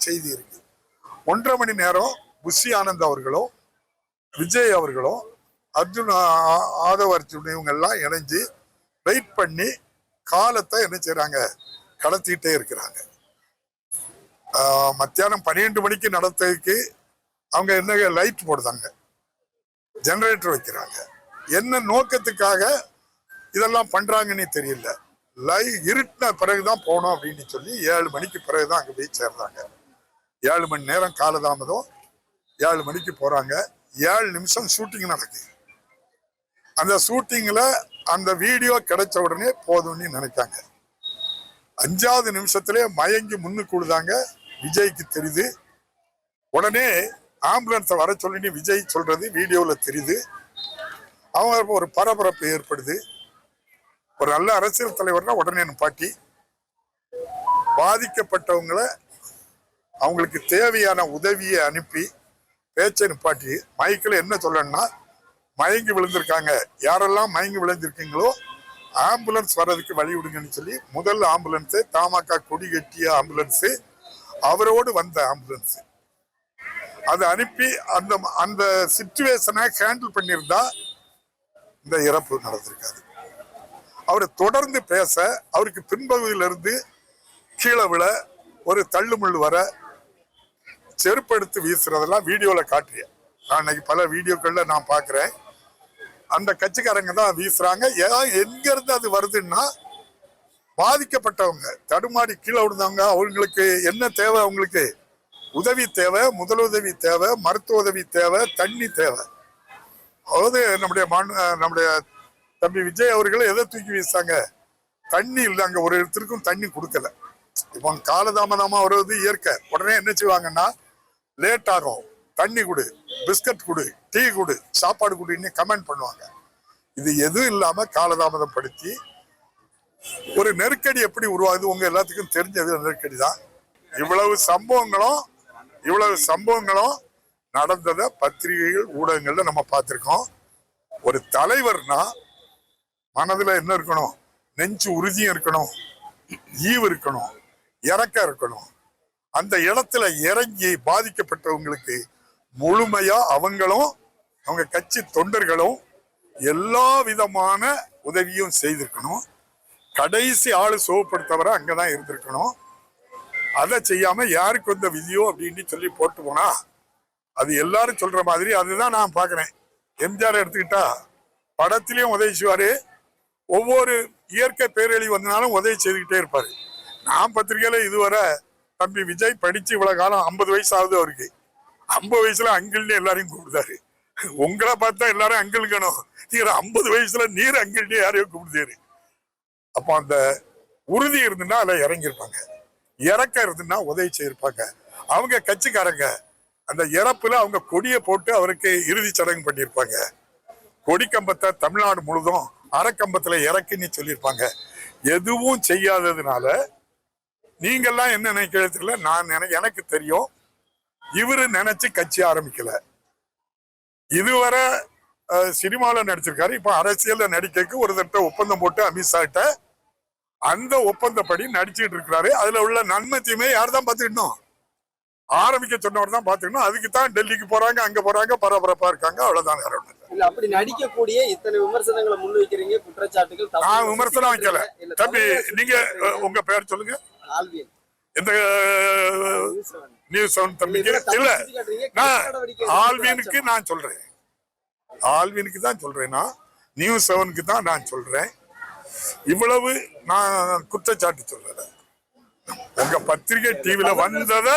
செய்தி இருக்கு. ஒன்றரை மணி நேரம் புஷி ஆனந்த் அவர்களோ விஜய் அவர்களோ அர்ஜுன் ஆ- ஆதவ அர்ஜுன் இவங்க எல்லாம் இணைஞ்சு வெயிட் பண்ணி காலத்தை என்ன செய்கிறாங்க கடத்திட்டே இருக்கிறாங்க. மத்தியானம் பன்னிரெண்டு மணிக்கு நடத்ததுக்கு அவங்க என்ன லைட் போடுதாங்க ஜெனரேட்டர் வைக்கிறாங்க. என்ன நோக்கத்துக்காக இதெல்லாம் பண்றாங்கன்னு தெரியல. லை இருட்டின பிறகுதான் போனோம் அப்படின்னு சொல்லி ஏழு மணிக்கு பிறகுதான் அங்க போய் சேர்றாங்க. ஏழு மணி நேரம் காலதாமதம் ஏழு மணிக்கு போறாங்க. ஏழு நிமிஷம் ஷூட்டிங் நடக்குது. அந்த ஷூட்டிங்கில் அந்த வீடியோ கிடைச்ச உடனே போதும்னு நினைக்காங்க. அஞ்சாவது நிமிஷத்திலே மயங்கி முன்னுக்கு விழுதாங்க விஜய்க்கு தெரியுது. உடனே ஆம்புலன்ஸை வர சொல்லின்னு விஜய் சொல்றது வீடியோவில் தெரியுது. அவங்க ஒரு பரபரப்பு ஏற்படுது. ஒரு நல்ல அரசியல் தலைவர்னா உடனே பாட்டி பாதிக்கப்பட்டவங்களை அவங்களுக்கு தேவையான உதவியை அனுப்பி பேச்சை நிப்பாட்டி மைக்கில் என்ன சொல்லணும்னா மயங்கி விழுந்திருக்காங்க. யாரெல்லாம் மயங்கி விழுந்திருக்கீங்களோ ஆம்புலன்ஸ் வர்றதுக்கு வழி விடுங்கன்னு சொல்லி முதல் ஆம்புலன்ஸு தமாக கொடி கட்டிய ஆம்புலன்ஸு அவரோடு வந்த ஆம்புலன்ஸு. அதை அனுப்பி அந்த அந்த சுச்சுவேஷனை ஹேண்டில் பண்ணியிருந்தா இந்த இறப்பு நடந்திருக்காது. அவர் தொடர்ந்து பேச அவருக்கு பின்பகுதியிலிருந்து கீழே விழ ஒரு தள்ளுமுள்ளு வர செருப்படுத்து வீசுறதெல்லாம் வீடியோவில் காட்டுறிய நான் இன்னைக்கு பல வீடியோக்களில் நான் பார்க்குறேன் அந்த கட்சிக்காரங்க தான் வீசுறாங்க. ஏன் எங்கேருந்து அது வருதுன்னா பாதிக்கப்பட்டவங்க தடுமாடி கீழே விழுந்தவங்க அவங்களுக்கு என்ன தேவை அவங்களுக்கு? உதவி தேவை முதலுதவி தேவை மருத்துவ உதவி தேவை தண்ணி தேவை. அதாவது நம்முடைய மண் நம்முடைய தம்பி விஜய் அவர்கள் எதை தூக்கி வீசாங்க தண்ணி இல்லை அங்கே ஒரு இடத்திற்கும் தண்ணி கொடுக்கல. இப்போ காலதாமதமாக வருவது இயற்கை. உடனே என்ன செய்வாங்கன்னா லேட் ஆகும் தண்ணி கொடு பிஸ்கட் கொடு டீ கொடு சாப்பாடு கொடுன்னு கமெண்ட் பண்ணுவாங்க. இது எதுவும் இல்லாம காலதாமதம் படுத்தி ஒரு நெருக்கடி எப்படி உருவாகுது உங்க எல்லாத்துக்கும் தெரிஞ்சது நெருக்கடி தான். இவ்வளவு சம்பவங்களும் இவ்வளவு சம்பவங்களும் நடந்ததை பத்திரிகைகள் ஊடகங்கள்ல நம்ம பார்த்துருக்கோம். ஒரு தலைவர்னா மனதுல என்ன இருக்கணும்? நெஞ்சு உறுதியும் இருக்கணும். ஈவு இருக்கணும். இறக்கம் இருக்கணும். அந்த இடத்துல இறங்கி பாதிக்கப்பட்டவங்களுக்கு முழுமையா அவங்களும் அவங்க கட்சி தொண்டர்களும் எல்லா விதமான உதவியும் செய்திருக்கணும். கடைசி ஆள் சுகப்படுத்தவரை அங்கதான் இருந்திருக்கணும். அதை செய்யாம யாருக்கு வந்த விதியோ அப்படின்னு சொல்லி போட்டு போனா அது எல்லாரும் சொல்ற மாதிரி அதுதான் நான் பாக்குறேன். எம்ஜிஆர் எடுத்துக்கிட்டா படத்திலயும் உதவி செய்வாரு. ஒவ்வொரு இயற்கை பேரழிவு வந்தனாலும் உதவி செய்துக்கிட்டே இருப்பாரு. நான் பத்திரிகையில இதுவரை தம்பி விஜய் படிச்சு இவ்வளவு காலம் ஐம்பது வயசு ஆகுது அவருக்கு. ஐம்பது வயசுல அங்கிள்னு எல்லாரையும் கூப்பிடுதாரு உங்களை பார்த்தா எல்லாரும் அங்கிள்கணும் நீங்க ஐம்பது வயசுல நீர் அங்கிள்னு யாரையும் கூப்பிடுதாரு அப்போ அந்த உறுதி இருந்துன்னா அதில் இறங்கியிருப்பாங்க. இறக்க இருந்துன்னா உதவி செய்யிருப்பாங்க அவங்க கட்சிக்காரங்க அந்த இறப்புல அவங்க கொடியை போட்டு அவருக்கு இறுதி சடங்கு பண்ணியிருப்பாங்க. கொடிக்கம்பத்தை தமிழ்நாடு முழுதும் அறக்கம்பத்துல இறக்குன்னு சொல்லியிருப்பாங்க. எதுவும் செய்யாததுனால நீங்கெல்லாம் என்ன நினைக்கிறது தெரியல. நான் நினை எனக்கு தெரியும். இவரு நினைச்சு கட்சி ஆரம்பிக்கல. இதுவரை அஹ், சினிமால நடிச்சிருக்காரு. இப்ப அரசியல்ல நடிக்கிறதுக்கு ஒரு தட்ட ஒப்பந்தம் போட்டு அமித்ஷா கிட்ட அந்த ஒப்பந்தப்படி நடிச்சிட்டு இருக்கிறாரு. அதுல உள்ள நன்மை தீமை யார் தான் பார்த்துக்கணும்? ஆரம்பிக்க சொன்னவர் தான் பார்த்துக்கணும். அதுக்கு தான் டெல்லிக்கு போறாங்க அங்க போறாங்க பரபரப்பா இருக்காங்க. அவ்வளவுதான் வேற இல்ல. அப்படி நடிக்கக்கூடிய இத்தனை விமர்சனங்களை முன்வைக்கிறீங்க குற்றச்சாட்டுகள் தப்பு. நான் விமர்சனம் வைக்கல. தம்பி நீங்க உங்க பேர் சொல்லுங்க. எந்த நியூஸ் செவன். தம்பிக்கு இல்ல நான் ஆல்வினுக்கு நான் சொல்றேன். ஆல்வினுக்கு தான் சொல்றேன் நான். நியூஸ் செவனுக்கு தான் நான் சொல்றேன். இவ்வளவு நான் குற்றச்சாட்டு சொல்லல உங்க பத்திரிகை டிவில வந்ததை